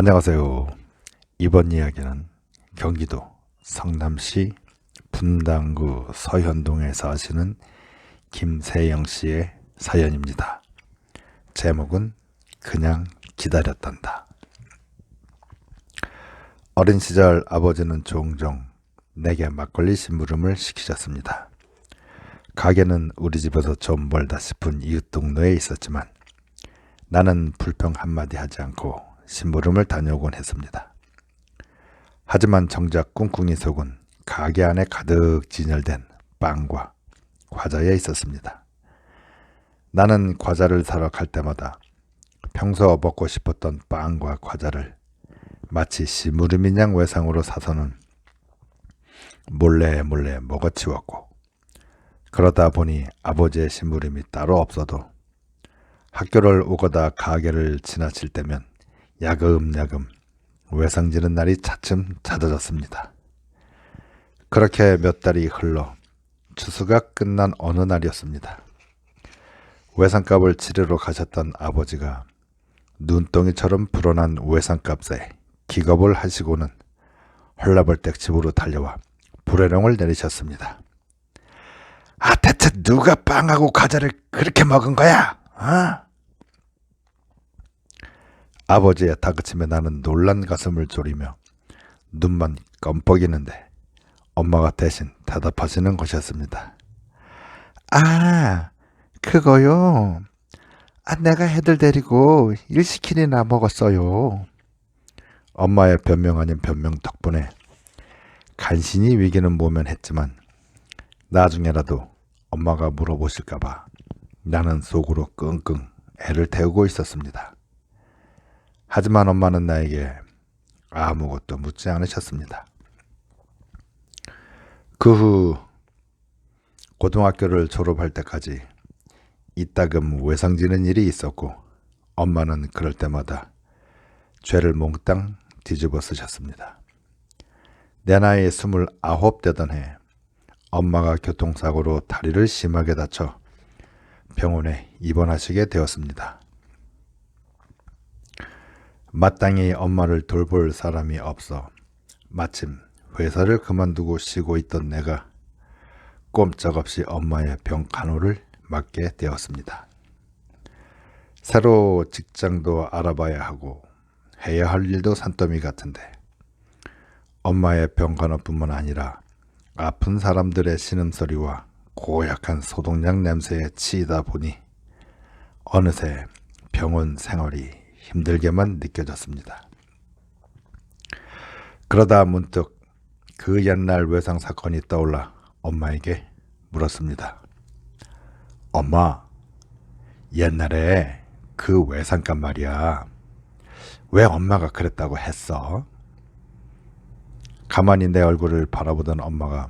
안녕하세요. 이번 이야기는 경기도 성남시 분당구 서현동에 사시는 김세영 씨의 사연입니다. 제목은 그냥 기다렸단다. 어린 시절 아버지는 종종 내게 막걸리 심부름을 시키셨습니다. 가게는 우리 집에서 좀 멀다 싶은 이웃 동네에 있었지만 나는 불평 한마디 하지 않고 심부름을 다녀오곤 했습니다. 하지만 정작 꿍꿍이 속은 가게 안에 가득 진열된 빵과 과자에 있었습니다. 나는 과자를 사러 갈 때마다 평소 먹고 싶었던 빵과 과자를 마치 심부름인 양 외상으로 사서는 몰래 몰래 먹어치웠고 그러다 보니 아버지의 심부름이 따로 없어도 학교를 오거다 가게를 지나칠 때면 야금야금 외상지는 날이 차츰 잦아졌습니다. 그렇게 몇 달이 흘러 추수가 끝난 어느 날이었습니다. 외상값을 치르러 가셨던 아버지가 눈덩이처럼 불어난 외상값에 기겁을 하시고는 헐라벌떡 집으로 달려와 불해령을 내리셨습니다. 아 대체 누가 빵하고 과자를 그렇게 먹은 거야? 어? 아버지의 다그침에 나는 놀란 가슴을 졸이며 눈만 껌뻑이는데 엄마가 대신 대답하시는 것이었습니다. 아, 그거요. 아, 내가 애들 데리고 일시키리나 먹었어요. 엄마의 변명 아닌 변명 덕분에 간신히 위기는 모면했지만 나중에라도 엄마가 물어보실까봐 나는 속으로 끙끙 애를 태우고 있었습니다. 하지만 엄마는 나에게 아무것도 묻지 않으셨습니다. 그 후 고등학교를 졸업할 때까지 이따금 외상지는 일이 있었고 엄마는 그럴 때마다 죄를 몽땅 뒤집어 쓰셨습니다. 내 나이 스물아홉 되던 해 엄마가 교통사고로 다리를 심하게 다쳐 병원에 입원하시게 되었습니다. 마땅히 엄마를 돌볼 사람이 없어 마침 회사를 그만두고 쉬고 있던 내가 꼼짝없이 엄마의 병 간호를 맡게 되었습니다. 새로 직장도 알아봐야 하고 해야 할 일도 산더미 같은데 엄마의 병 간호뿐만 아니라 아픈 사람들의 신음소리와 고약한 소독약 냄새에 치이다 보니 어느새 병원 생활이 힘들게만 느껴졌습니다. 그러다 문득 그 옛날 외상 사건이 떠올라 엄마에게 물었습니다. 엄마, 옛날에 그 외상값 말이야. 왜 엄마가 그랬다고 했어? 가만히 내 얼굴을 바라보던 엄마가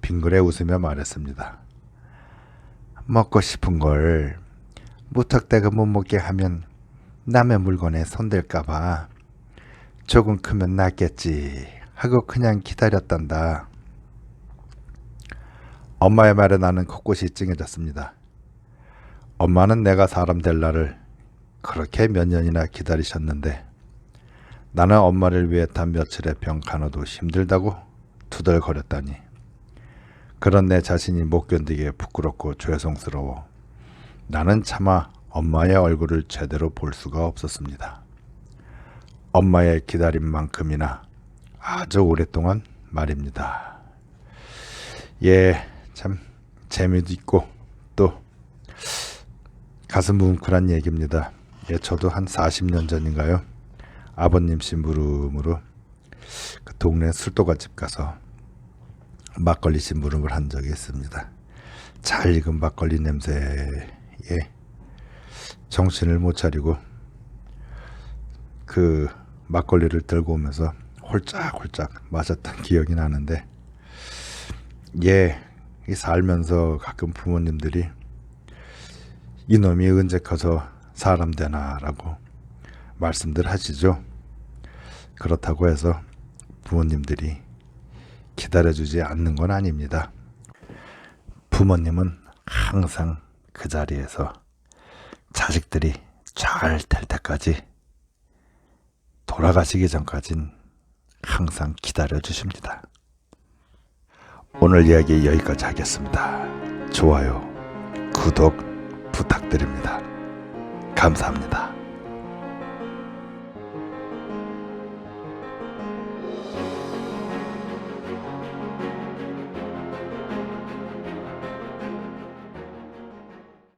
빙그레 웃으며 말했습니다. 먹고 싶은 걸 무턱대고 못 먹게 하면 남의 물건에 손댈까봐 조금 크면 낫겠지 하고 그냥 기다렸단다. 엄마의 말에 나는 코끝이 찡해졌습니다. 엄마는 내가 사람 될 날을 그렇게 몇 년이나 기다리셨는데 나는 엄마를 위해 단 며칠의 병 간호도 힘들다고 투덜거렸다니 그런 내 자신이 못 견디게 부끄럽고 죄송스러워 나는 차마 엄마의 얼굴을 제대로 볼 수가 없었습니다. 엄마의 기다림만큼이나 아주 오랫동안 말입니다. 예, 참 재미도 있고 또 가슴 뭉클한 얘기입니다. 예, 저도 한 40년 전인가요? 아버님 심부름으로 그 동네 술도가집 가서 막걸리 심부름을 한 적이 있습니다. 잘 익은 막걸리 냄새에 정신을 못 차리고 그 막걸리를 들고 오면서 홀짝홀짝 마셨던 기억이 나는데 예, 이 살면서 가끔 부모님들이 이놈이 언제 커서 사람 되나라고 말씀들 하시죠. 그렇다고 해서 부모님들이 기다려주지 않는 건 아닙니다. 부모님은 항상 그 자리에서 자식들이 잘 될 때까지 돌아가시기 전까진 항상 기다려 주십니다. 오늘 이야기 여기까지 하겠습니다. 좋아요, 구독 부탁드립니다. 감사합니다.